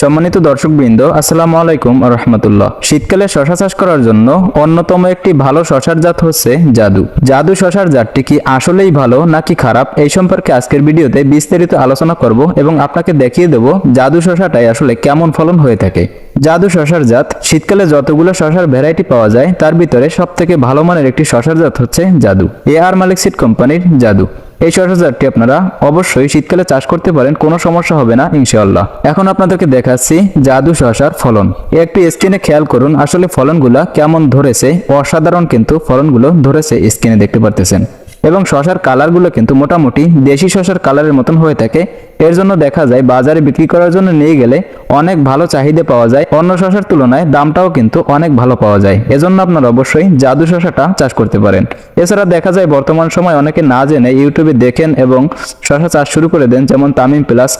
সম্মানিত দর্শকবৃন্দ, আসসালামু আলাইকুম রহমতুল্লাহ। শীতকালে শশা চাষ করার জন্য অন্যতম একটি ভালো শশার জাত হচ্ছে জাদু। জাদু শশার জাতটি কি আসলেই ভালো নাকি খারাপ এই সম্পর্কে আজকের ভিডিওতে বিস্তারিত আলোচনা করব এবং আপনাকে দেখিয়ে দেব জাদু শশাটাই আসলে কেমন ফলন হয়ে থাকে। জাদু শশার জাত, শীতকালে যতগুলো শশার ভ্যারাইটি পাওয়া যায়, তার ভিতরে সব থেকে ভালো মানের একটি শশার জাত হচ্ছে জাদু। এ আর মালিক সিট কোম্পানির জাদু। এই শশা জাতটি আপনারা অবশ্যই শীতকালে চাষ করতে পারেন, কোনো সমস্যা হবে না, ইনশাআল্লাহ। এখন আপনাদেরকে দেখাচ্ছি জাদু শশার ফলন। একটি স্ক্রিনে খেয়াল করুন, আসলে ফলনগুলো কেমন ধরেছে, অসাধারণ কিন্তু ফলনগুলো ধরেছে স্ক্রিনে দেখতে পারতেছেন। এবং শশার কালারগুলো কিন্তু মোটামুটি দেশি শশার কালারের মতন হয়ে থাকে এর জন্য দেখা যায় বাজারে বিক্রি করার জন্য নিয়ে গেলে অনেক ভালো চাহিদা পাওয়া যায়। অন্য শশার তুলনায় দামটাও কিন্তু অনেক ভালো পাওয়া যায়। এজন্য আপনারা অবশ্যই জাদু শশাটা চাষ করতে পারেন। এছাড়া দেখা যায় বর্তমান সময় অনেকে না জেনে ইউটিউবে দেখেন এবং শশা চাষ শুরু করে দেন, যেমন তামিম প্লাস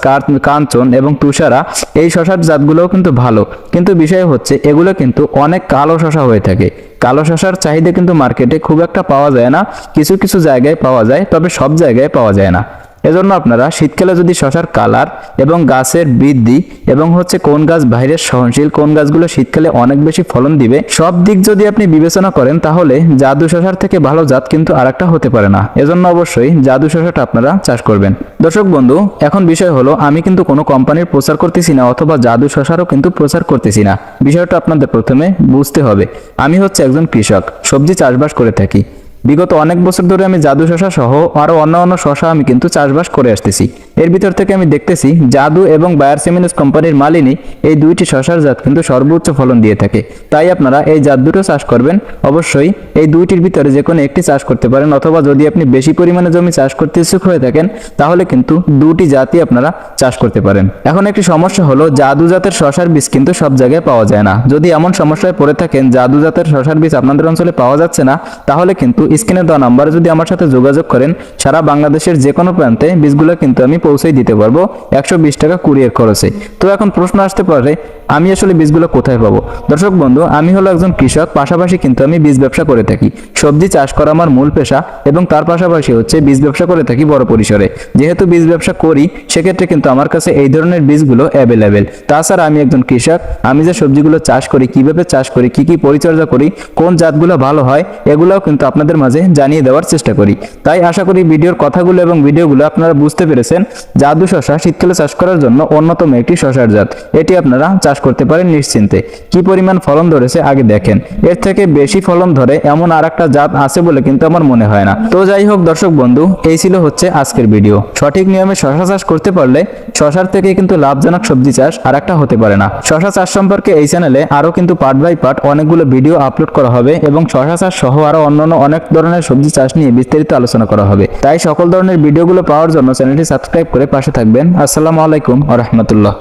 কাঞ্চন এবং তুষারা। এই শশার জাতগুলোও কিন্তু ভালো। কিন্তু বিষয় হচ্ছে, এগুলো কিন্তু অনেক কালো শশা হয়ে থাকে। কালো শশার চাহিদা কিন্তু মার্কেটে খুব একটা পাওয়া যায় না। কিছু কিছু জায়গায় পাওয়া যায়, তবে সব জায়গায় পাওয়া যায় না। এজন্য আপনারা শীতকালে যদি শশার কালার এবং গাছের বৃদ্ধি এবং হচ্ছে কোন গাছ বাইরের সহনশীল, কোন গাছগুলো শীতকালে অনেক বেশি ফলন দিবে, সব দিক যদি আপনি বিবেচনা করেন তাহলে জাদু শশার থেকে ভালো জাত কিন্তু আরেকটা হতে পারে না। এজন্য অবশ্যই জাদু শশাটা আপনারা চাষ করবেন। দর্শক বন্ধু, এখন বিষয় হলো, আমি কিন্তু কোনো কোম্পানির প্রচার করতেছি না অথবা জাদু শশারও কিন্তু প্রচার করতেছি না। বিষয়টা আপনাদের প্রথমে বুঝতে হবে। আমি হচ্ছে একজন কৃষক, সবজি চাষবাস করে থাকি। বিগত অনেক বছর ধরে আমি জাদু শশা সহ আরও অন্য অন্য শশা আমি কিন্তু চাষবাস করে আসতেছি। এর ভিতর থেকে আমি দেখতেছি জাদু এবং বায়ার সেমিনাস কোম্পানির মালিনী এই দুইটি শশার জাত কিন্তু সর্বোচ্চ ফলন দিয়ে থাকে। তাই আপনারা এই জাত দুটো চাষ করবেন। অবশ্যই এই দুইটির ভিতরে যে কোনো একটি চাষ করতে পারেন অথবা যদি আপনি বেশি পরিমাণে জমি চাষ করতে ইচ্ছুক হয়ে থাকেন, তাহলে কিন্তু দুটি জাতই আপনারা চাষ করতে পারেন। এখন একটি সমস্যা হলো জাদু জাতের শশার বীজ কিন্তু সব জায়গায় পাওয়া যায় না। যদি এমন সমস্যায় পড়ে থাকেন জাদু জাতের শশার বীজ আপনাদের অঞ্চলে পাওয়া যাচ্ছে না, তাহলে কিন্তু স্ক্রিনে দেওয়া নাম্বারে যদি আমার সাথে যোগাযোগ করেন, সারা বাংলাদেশের যে কোনো প্রান্তে বীজগুলো কিন্তু আমি পৌঁছে দিতে পারব একশো বিশ টাকা কুরিয়ার খরচে। তো এখন প্রশ্ন আসতে পারে আমি আসলে বীজগুলো কোথায় পাবো? দর্শক বন্ধু, আমি হলো একজন কৃষক, পাশাপাশি কিন্তু আমি বীজ ব্যবসা করে থাকি। সবজি চাষ করা আমার মূল পেশা এবং তার পাশাপাশি হচ্ছে বীজ ব্যবসা করে থাকি বড় পরিসরে। যেহেতু বীজ ব্যবসা করি, সেক্ষেত্রে কিন্তু আমার কাছে এই ধরনের বীজগুলো অ্যাভেলেবেল তাছাড়া আমি একজন কৃষক, আমি যে সবজিগুলো চাষ করি, কীভাবে চাষ করি, কি কি পরিচর্যা করি, কোন জাতগুলো ভালো হয়, এগুলোও কিন্তু আপনাদের মাঝে জানিয়ে দেওয়ার চেষ্টা করি। তাই আশা করি ভিডিওর কথাগুলো এবং ভিডিওগুলো আপনারা বুঝতে পেরেছেন। জাদু শশা শীতকালে চাষ করার জন্য অন্যতম একটি শশার জাত। এটি আপনারা চাষ করতে পারেন নিশ্চিন্তে। কি পরিমাণ ফলন ধরেছে আগে দেখেন। এর থেকে বেশি ফলন ধরে এমন আর একটা জাত আছে বলে কিন্তু আমার মনে হয় না। তো যাই হোক দর্শক বন্ধু, এই ছিল হচ্ছে আজকের ভিডিও। সঠিক নিয়মে শশা চাষ করতে পারলে শশার থেকে কিন্তু লাভজনক সবজি চাষ আর একটা হতে পারে না। শশা চাষ সম্পর্কে এই চ্যানেলে আরও কিন্তু পার্ট বাই পার্ট অনেকগুলো ভিডিও আপলোড করা হবে এবং শশা চাষ সহ আরও অন্যান্য অনেক ধরনের সবজি চাষ নিয়ে বিস্তারিত আলোচনা করা হবে। তাই সকল ধরনের ভিডিওগুলো পাওয়ার জন্য চ্যানেলটি সাবস্ক্রাইব করে পাশে থাকবেন। আসসালামু আলাইকুম আ রহমতুল্লাহ।